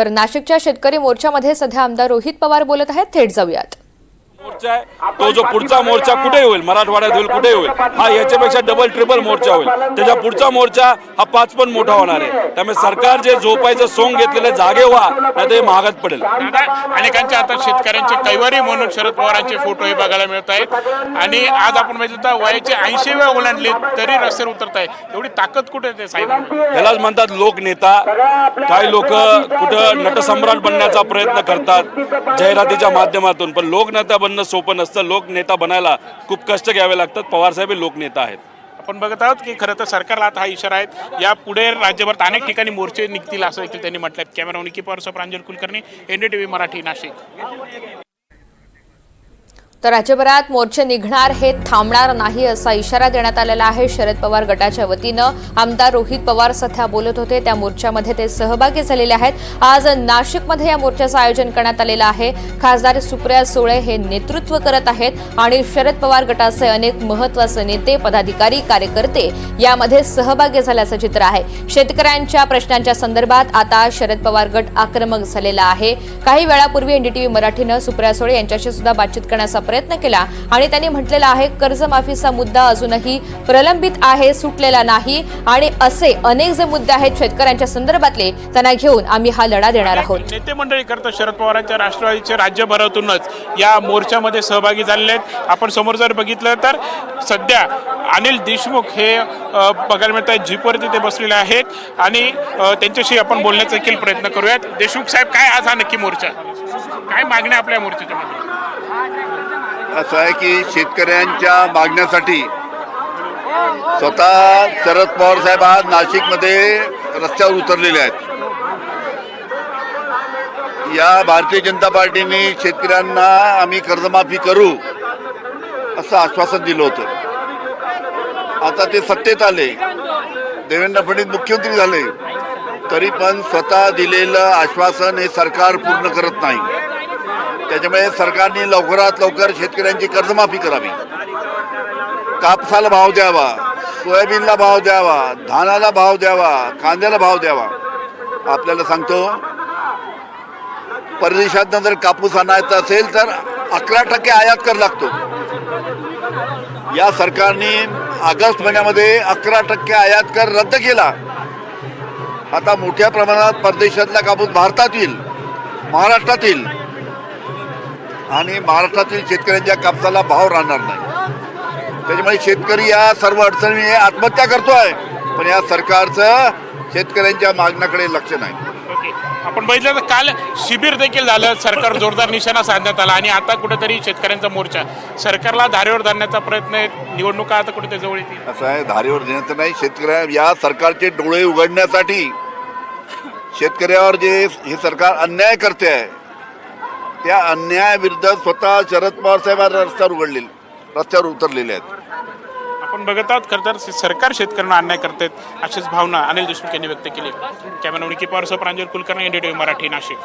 तर नाशिकच्या शेतकरी मोर्चामध्ये सध्या आमदार रोहित पवार बोलत आहेत. थेट जाऊयात. मोर्चा आहे. तो जो पुढचा मोर्चा कुठे होईल? मराठवाड्यात होईल कुठे होईल? हा याच्यापेक्षा डबल ट्रिपल मोर्चा होईल. त्याच्या पुढचा मोर्चा हा पाच पण मोठा होणार आहे. त्यामुळे सरकार जे झोपायचं सोंग घेतलेलं जागे व्हा नाही ते महागात पडेल. अनेकांच्या आता शेतकऱ्यांचे कैवारी म्हणून शरद पवारांचे फोटो हे बघायला मिळत आहेत. आणि आज आपण बघितलं तर वयाचे ऐंशी वेळा ओलांडले तरी रस्त्यावर उतरत आहे एवढी ताकद कुठे आहे ते साहेब? यालाच म्हणतात लोकनेता. काही लोक कुठं नटसम्राट बनण्याचा प्रयत्न करतात जाहिरातीच्या माध्यमातून. पण लोकनेता बनणं सोपं नसतं. लोकनेता बनायला खूप कष्ट घ्यावे लागतात. पवारसाहेब हे लोकनेता आहेत. आपण बघत आहोत की खरं तर सरकारला आता हा इशारा आहे. या पुढे राज्यभरात अनेक ठिकाणी मोर्चे निघतील असं देखील त्यांनी म्हटलं आहे कॅमेरा निकी पवार प्रांजल कुलकर्णी एनडीटीव्ही मराठी नाशिक. तर राज्यभरात मोर्चे निघणार हे थांबणार नाही असा इशारा देण्यात आलेला आहे. शरद पवार गटाच्या वतीनं आमदार रोहित पवार सध्या बोलत होते. त्या मोर्चामध्ये ते सहभागी झालेले आहेत. आज नाशिकमध्ये या मोर्चाचं आयोजन करण्यात आलेलं आहे. खासदार सुप्रिया सुळे हे नेतृत्व करत आहेत आणि शरद पवार गटाचे अनेक महत्त्वाचे नेते पदाधिकारी कार्यकर्ते यामध्ये सहभागी झाल्याचं चित्र आहे. शेतकऱ्यांच्या प्रश्नांच्या संदर्भात आता शरद पवार गट आक्रमक झालेला आहे. काही वेळापूर्वी एनडीटीव्ही मराठीनं सुप्रिया सुळे यांच्याशी सुद्धा बातचीत करण्याचा प्रयत्न केला. आणि त्यांनी म्हटलेलं आहे कर्जमाफीचा मुद्दा अजूनही प्रलंबित आहे सुटलेला नाही. आणि असे अनेक जे मुद्दे आहेत शेतकऱ्यांच्या संदर्भातले त्यांना घेऊन आम्ही हा लढा देणार आहोत. नेते मंडळी करता शरद पवारांच्या राष्ट्रवादीचे राज्यभरातूनच या मोर्चामध्ये सहभागी झालेले आहेत. आपण समोर जर बघितलं तर सध्या अनिल देशमुख हे बघायला मिळत आहेत जीपवरती ते बसलेले आहेत. आणि त्यांच्याशी आपण बोलण्याचा देखील प्रयत्न करूयात. देशमुख साहेब काय आज हा नक्की मोर्चा? काय मागण्या आपल्या मोर्चाच्या मध्ये असं आहे की शेतकऱ्यांच्या मागण्यासाठी स्वतः शरद पवार साहेब आज नाशिकमध्ये रस्त्यावर उतरलेले आहेत. या भारतीय जनता पार्टीने शेतकऱ्यांना आम्ही कर्जमाफी करू असं आश्वासन दिलं होतं. आता ते सत्तेत आले. देवेंद्र फडणवीस मुख्यमंत्री झाले. तरी पण स्वतः दिलेलं आश्वासन हे सरकार पूर्ण करत नाही. त्याच्यामुळे सरकारने लवकरात लवकर शेतकऱ्यांची कर्जमाफी करावी. कापसाला भाव द्यावा सोयाबीनला भाव द्यावा धानाला भाव द्यावा कांद्याला भाव द्यावा. आपल्याला सांगतो परदेशातनं जर कापूस आणायचा असेल तर अकरा टक्के आयात कर लागतो. या सरकारने ऑगस्ट महिन्यामध्ये अकरा टक्के आयात कर रद्द केला. आता मोठ्या प्रमाणात परदेशातला कापूस भारतात येईल महाराष्ट्रात येईल. आणि महाराष्ट्रातील शेतकऱ्यांच्या कापसाला भाव राहणार नाही. त्याच्यामुळे शेतकरी या सर्व अडचणी आत्महत्या करतोय. पण या सरकारचं शेतकऱ्यांच्या मागण्याकडे लक्ष नाही. आपण बघितलं तर काल शिबिर देखील झालं. सरकार जोरदार निशाणा साधण्यात आला आणि आता कुठेतरी शेतकऱ्यांचा मोर्चा. सरकारला धारेवर धरण्याचा प्रयत्न आहे. निवडणुका आता कुठेतरी जवळ येतील? असं आहे. धारीवर देण्याचं नाही. शेतकऱ्या या सरकारचे डोळे उघडण्यासाठी शेतकऱ्यावर जे हे सरकार अन्याय करते आहे त्या अन्यायाविरुद्ध स्वतः शरद पवार साहेब आज रस्त्यावर उघडलेले रस्त्यावर उतरलेले आहेत. आपण बघत आहोत खरं तर सरकार शेतकऱ्यांना अन्याय करतात अशीच भावना अनिल देशमुख यांनी व्यक्त केली. Camera Niki Pawar Pranjal Kulkarni NDTV Marathi Nashik.